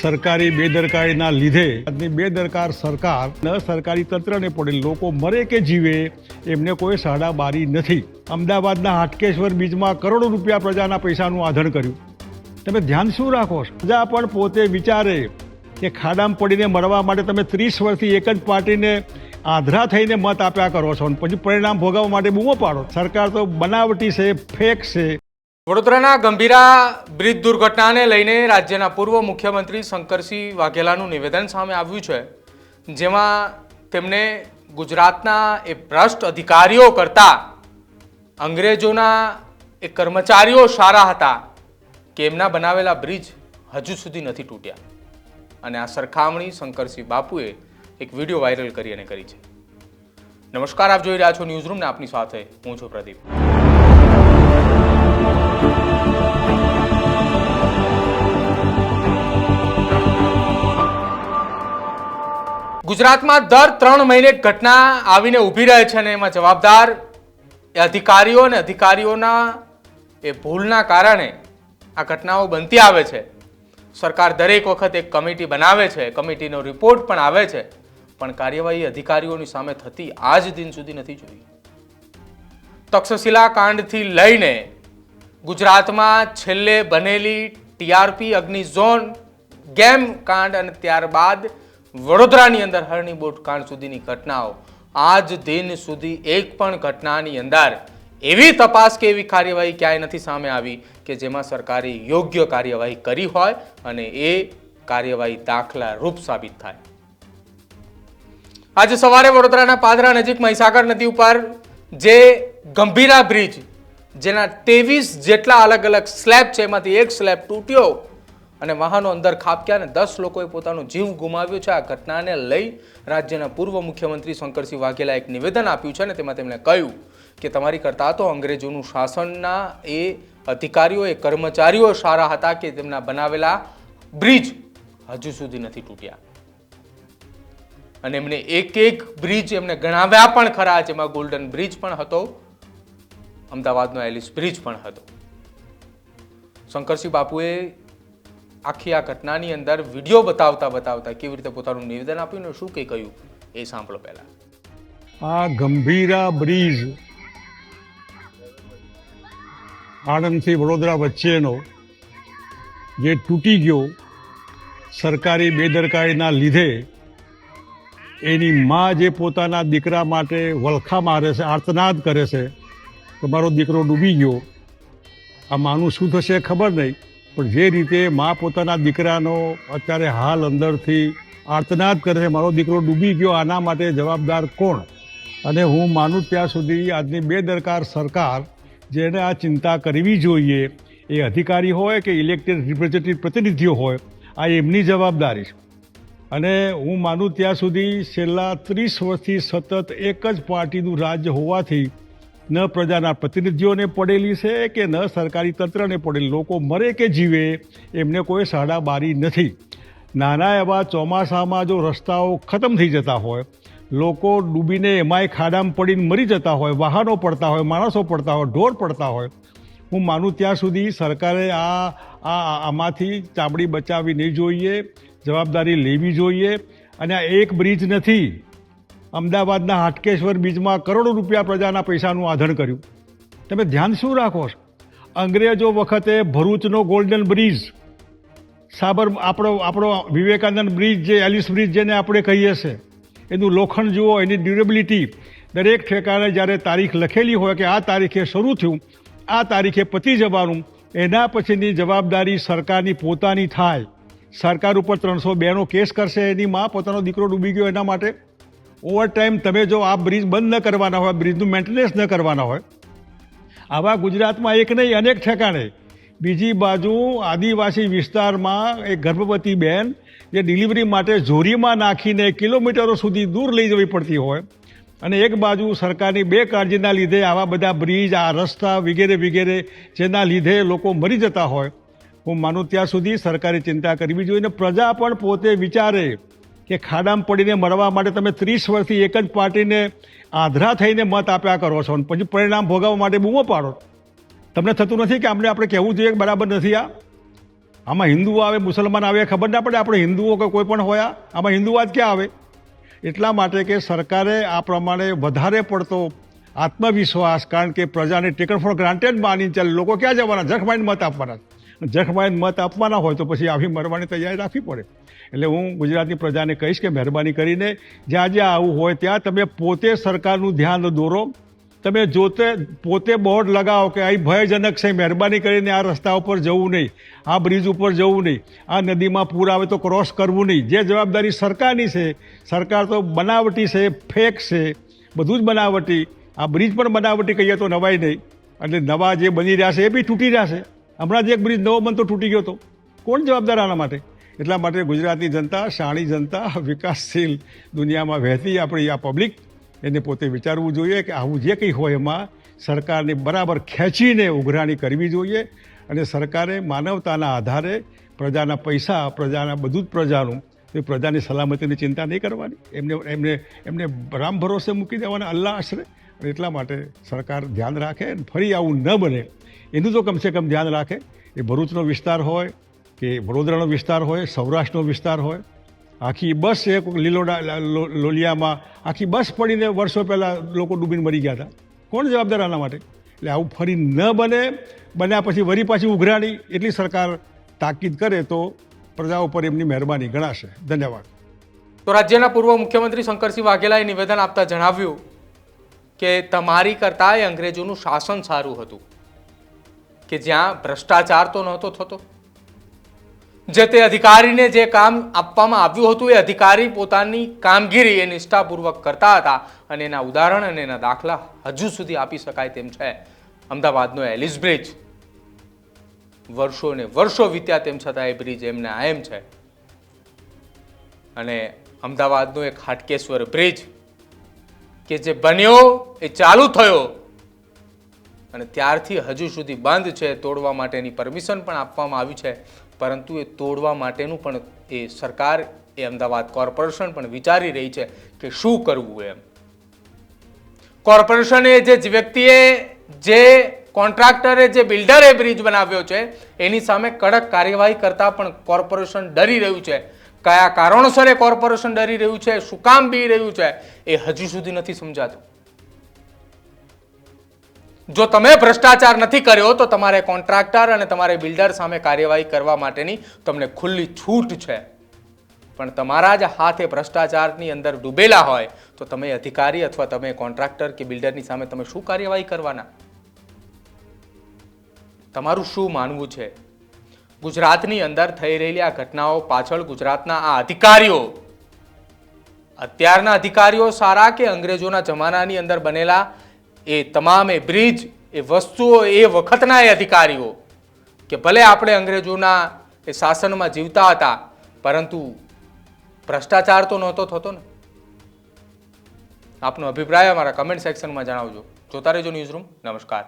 સરકારી બેદરકારીના લીધે આજની બેદરકાર સરકાર ન સરકારી તંત્રને પડે, લોકો મરે કે જીવે એમને કોઈ સાડા બારી નથી. અમદાવાદના હાટકેશ્વર બીજમાં કરોડો રૂપિયા પ્રજાના પૈસાનું આધણ કર્યું. તમે ધ્યાન શું રાખો પ્રજા પણ પોતે વિચારે કે ખાડામાં પડીને મરવા માટે તમે ત્રીસ વર્ષથી એક જ પાર્ટીને આધરા થઈને મત આપ્યા કરો છો. પછી પરિણામ ભોગવવા માટે બૂમો પાડો સરકાર તો બનાવટી છે, ફેક છે. વડોદરાના ગંભીરા બ્રિજ દુર્ઘટનાને લઈને રાજ્યના પૂર્વ મુખ્યમંત્રી શંકરસિંહ વાઘેલાનું નિવેદન સામે આવ્યું છે, જેમાં તેમણે ગુજરાતના એ ભ્રષ્ટ અધિકારીઓ કરતા અંગ્રેજોના એ કર્મચારીઓ સારા હતા કે એમના બનાવેલા બ્રિજ હજુ સુધી નથી તૂટ્યા. અને આ સરખામણી શંકરસિંહ બાપુએ એક વીડિયો વાયરલ કરી અને કરી છે. નમસ્કાર, આપ જોઈ રહ્યા છો ન્યૂઝરૂમને આપની સાથે હું છું પ્રદીપ. ગુજરાતમાં દર ત્રણ મહિને ઘટના આવીને ઊભી રહે છે અને એમાં જવાબદાર એ અધિકારીઓ અને અધિકારીઓના એ ભૂલના કારણે આ ઘટનાઓ બનતી આવે છે. સરકાર દરેક વખત એક કમિટી બનાવે છે, કમિટીનો રિપોર્ટ પણ આવે છે, પણ કાર્યવાહી અધિકારીઓની સામે થતી આજ દિન સુધી નથી જોઈ. તક્ષશિલા કાંડથી લઈને ગુજરાતમાં છેલ્લે બનેલી ટીઆરપી અગ્નિ ઝોન ગેમ કાંડ અને ત્યારબાદ વડોદરાની અંદર હરણી બોટ કાંડ સુધીની ઘટનાઓ. આજ દિન સુધી એક પણ ઘટનાની અંદર એવી તપાસ કે એવી કાર્યવાહી ક્યાંય નથી સામે આવી કે જેમાં સરકારે યોગ્ય કાર્યવાહી કરી હોય અને એ કાર્યવાહી દાખલા રૂપ સાબિત થાય. આજે સવારે વડોદરાના પાદરા નજીક મહીસાગર નદી ઉપર જે ગંભીરા બ્રિજ, જેના ત્રેવીસ જેટલા અલગ અલગ સ્લેબ છે, એમાંથી એક સ્લેબ તૂટ્યો અને વાહનો અંદર ખાબક્યા અને દસ લોકોએ પોતાનો જીવ ગુમાવ્યો છે. આ ઘટનાને લઈ રાજ્યના પૂર્વ મુખ્યમંત્રી શંકરસિંહ વાઘેલા એક નિવેદન આપ્યું છે અને તેમાં તેમણે કહ્યું કે તમારી કરતા તો અંગ્રેજોનું શાસનના એ અધિકારીઓ, એ કર્મચારીઓ સારા હતા કે તેમના બનાવેલા બ્રિજ હજુ સુધી નથી તૂટ્યા. અને એમને એક એક બ્રિજ એમને ગણાવ્યા પણ ખરા. જેમાં ગોલ્ડન બ્રિજ પણ હતો, અમદાવાદનો એલિસ બ્રિજ પણ હતો. શંકરસિંહ બાપુએ આખી આ ઘટનાની અંદર વીડિયો બતાવતા બતાવતા કેવી રીતે પોતાનું નિવેદન આપ્યું ને શું કંઈ કહ્યું, એ સાંભળો પહેલાં. આ ગંભીરા બ્રિજ આણંદથી વડોદરા વચ્ચેનો જે તૂટી ગયો સરકારી બેદરકારીના લીધે એની મા જે પોતાના દીકરા માટે વલખા મારે છે, આર્તનાદ કરે છે, કે મારો દીકરો ડૂબી ગયો. આ માનું શું થશે ખબર નહીં. પણ જે રીતે મા પોતાના દીકરાનો અત્યારે હાલ અંદરથી આર્તનાદ કરે છે, મારો દીકરો ડૂબી ગયો, આના માટે જવાબદાર કોણ? અને હું માનું ત્યાં સુધી આજની બેદરકાર સરકાર જેને આ ચિંતા કરવી જોઈએ, એ અધિકારી હોય કે ઇલેક્ટેડ રિપ્રેઝેન્ટેટિવ પ્રતિનિધિઓ હોય, આ એમની જવાબદારી છે. અને હું માનું ત્યાં સુધી છેલ્લા ત્રીસ વર્ષથી સતત એક જ પાર્ટીનું રાજ્ય હોવાથી ન પ્રજાના પ્રતિનિધિઓને પડેલી છે કે ન સરકારી તંત્રને પડેલી. લોકો મરે કે જીવે, એમને કોઈ સાડા બારી નથી. નાના એવા ચોમાસામાં જો રસ્તાઓ ખતમ થઈ જતા હોય, લોકો ડૂબીને એમાંય ખાડામાં પડીને મરી જતા હોય, વાહનો પડતા હોય, માણસો પડતા હોય, ઢોર પડતા હોય. હું માનું ત્યાં સુધી સરકારે આ આ, આમાંથી ચામડી બચાવી નહીં જોઈએ, જવાબદારી લેવી જોઈએ. અને આ એક બ્રિજ નથી અમદાવાદના હાટકેશ્વર બીચમાં કરોડો રૂપિયા પ્રજાના પૈસાનું આધણ કર્યું. તમે ધ્યાન શું રાખો છો? અંગ્રેજો વખતે ભરૂચનો ગોલ્ડન બ્રિજ સાબર, આપણો આપણો વિવેકાનંદ બ્રિજ જે, એલિસ બ્રિજ જેને આપણે કહીએ છીએ એનું લોખંડ જુઓ, એની ડ્યુરેબિલિટી દરેક ઠેકાણે જ્યારે તારીખ લખેલી હોય કે આ તારીખે શરૂ થયું, આ તારીખે પતી જવાનું, એના પછીની જવાબદારી સરકારની પોતાની થાય. સરકાર ઉપર ત્રણસો બેનો કેસ કરશે, એની માં પોતાનો દીકરો ડૂબી ગયો એના માટે. ઓવર ટાઈમ તમે જો આ બ્રિજ બંધ ન કરવાના હોય બ્રિજનું મેન્ટેનન્સ ન કરવાના હોય, આવા ગુજરાતમાં એક નહીં, અનેક ઠેકાણે. બીજી બાજુ આદિવાસી વિસ્તારમાં એક ગર્ભવતી બેન જે ડિલિવરી માટે ઝોરીમાં નાખીને કિલોમીટરો સુધી દૂર લઈ જવી પડતી હોય અને એક બાજુ સરકારની બે કાળજીના લીધે આવા બધા બ્રિજ, આ રસ્તા વગેરે વગેરે જેના લીધે લોકો મરી જતા હોય. હું માનું ત્યાં સુધી સરકારે ચિંતા કરવી જોઈએ અને પ્રજા પણ પોતે વિચારે. કે ખાડામાં પડીને મરવા માટે તમે ત્રીસ વર્ષથી એક જ પાર્ટીને આધરા થઈને મત આપ્યા કરો છો. અને પછી પરિણામ ભોગવવા માટે બૂમો પાડો. તમને થતું નથી કે આપણે આપણે કહેવું જોઈએ બરાબર નથી આ? આમાં હિન્દુઓ આવે, મુસલમાન આવે, ખબર ના પડે આપણે હિન્દુઓ કે કોઈ પણ હોયા આમાં હિન્દુવાદ ક્યાં આવે? એટલા માટે કે સરકારે આ પ્રમાણે વધારે પડતો આત્મવિશ્વાસ, કારણ કે પ્રજાને ટેકન ફોર ગ્રાન્ટેડ માની ચાલે, લોકો ક્યાં જવાના? જખમાઈને મત આપવાના જખમાઈને મત આપવાના હોય તો પછી આવી મરવાની તૈયારી રાખવી પડે. એટલે હું ગુજરાતની પ્રજાને કહીશ કે મહેરબાની કરીને જ્યાં જ્યાં આવું હોય ત્યાં તમે પોતે સરકારનું ધ્યાન દોરો. તમે જોતે પોતે બોર્ડ લગાવો કે અહીં ભયજનક છે, મહેરબાની કરીને આ રસ્તા ઉપર જવું નહીં, આ બ્રિજ ઉપર જવું નહીં, આ નદીમાં પૂર આવે તો ક્રોસ કરવું નહીં. જે જવાબદારી સરકારની છે, સરકાર તો બનાવટી છે, ફેક છે, બધું જ બનાવટી. આ બ્રિજ પણ બનાવટી કહીએ તો નવાય નહીં. એટલે નવા જે બની રહ્યા છે એ બી તૂટી રહ્યા છે. હમણાં જ એક બ્રિજ નવો બનતો તૂટી ગયો હતો કોણ જવાબદાર આના માટે? એટલા માટે ગુજરાતની જનતા, શાણી જનતા, વિકાસશીલ દુનિયામાં વહેતી આપણી આ પબ્લિક એને પોતે વિચારવું જોઈએ કે આવું જે કંઈ હોય એમાં સરકારને બરાબર ખેંચીને ઉઘરાણી કરવી જોઈએ અને સરકારે માનવતાના આધારે પ્રજાના પૈસા, પ્રજાના બધું જ પ્રજાનું, એ પ્રજાની સલામતીની ચિંતા નહીં કરવાની. એમને એમને એમને રામ ભરોસે મૂકી દેવાના અલ્લાહ આશરે. એટલા માટે સરકાર ધ્યાન રાખે ફરી આવું ન બને. એનું તો કમસે કમ ધ્યાન રાખે. એ ભરૂચનો વિસ્તાર હોય કે વડોદરાનો વિસ્તાર હોય, સૌરાષ્ટ્રનો વિસ્તાર હોય, આખી બસ એક લીલોડા લોલિયામાં આખી બસ પડીને વર્ષો પહેલાં લોકો ડૂબીને મરી ગયા હતા. કોણ જવાબદાર આના માટે? એટલે આવું ફરી ન બને, બન્યા પછી વરી પાછી ઉઘરાણી એટલી સરકાર તાકીદ કરે તો પ્રજા ઉપર એમની મહેરબાની ગણાશે. ધન્યવાદ. તો રાજ્યના પૂર્વ મુખ્યમંત્રી શંકરસિંહ વાઘેલાએ નિવેદન આપતા જણાવ્યું કે તમારી કરતાં અંગ્રેજોનું શાસન સારું હતું. કે જ્યાં ભ્રષ્ટાચાર તો નહોતો થતો. જે તે અધિકારીને જે કામ આપવામાં આવ્યું હતું, એ અધિકારી પોતાની કામગીરી એ નિષ્ઠાપૂર્વક કરતા હતા અને એના ઉદાહરણ અને એના દાખલા હજુ સુધી આપી શકાય તેમ છે. અમદાવાદનો એલિસ બ્રિજ. વર્ષો ને વર્ષો વીત્યા તેમ છતાં એ બ્રિજ એમને આયમ છે. અને અમદાવાદનો એક હાટકેશ્વર બ્રિજ કે જે બન્યો એ ચાલુ થયો. અને ત્યારથી હજુ સુધી બંધ છે, તોડવા માટેની પરમિશન પણ આપવામાં આવી છે. પરંતુ એ તોડવા માટેનું પણ એ સરકાર, એ અમદાવાદ કોર્પોરેશન પણ વિચારી રહી છે કે શું કરવું એમ. કોર્પોરેશને જે વ્યક્તિએ જે કોન્ટ્રાક્ટરે જે બિલ્ડરે બ્રિજ બનાવ્યો છે, એની સામે કડક કાર્યવાહી કરતા પણ કોર્પોરેશન ડરી રહ્યું છે. કયા કારણોસર એ કોર્પોરેશન ડરી રહ્યું છે, શું કામ બી રહ્યું છે, એ હજુ સુધી નથી સમજાતું. જો તમે ભ્રષ્ટાચાર નથી કર્યો, તો તમારે કોન્ટ્રાક્ટર અને તમારે બિલ્ડર સામે કાર્યવાહી કરવા માટેની તમને ખુલ્લી છૂટ છે. પણ તમારા જ હાથે ભ્રષ્ટાચારની અંદર ડૂબેલા હોય, તો તમે અધિકારી અથવા તમે કોન્ટ્રાક્ટર કે બિલ્ડરની સામે તમે શું કાર્યવાહી કરવાના? તમારું શું માનવું છે? ગુજરાતની અંદર થઈ રહેલી આ ઘટનાઓ પાછળ ગુજરાતના આ અધિકારીઓ, અત્યારના અધિકારીઓ સારા કે અંગ્રેજોના જમાનાની અંદર બનેલા એ તમામ એ બ્રિજ, એ વસ્તુઓ, એ વખતના એ અધિકારીઓ કે ભલે આપણે અંગ્રેજોના એ શાસનમાં જીવતા હતા, પરંતુ ભ્રષ્ટાચાર તો નહોતો થતો ને. આપનો અભિપ્રાય અમારા કમેન્ટ સેક્શનમાં જણાવજો. જોતા રહેજો ન્યૂઝ રૂમ નમસ્કાર.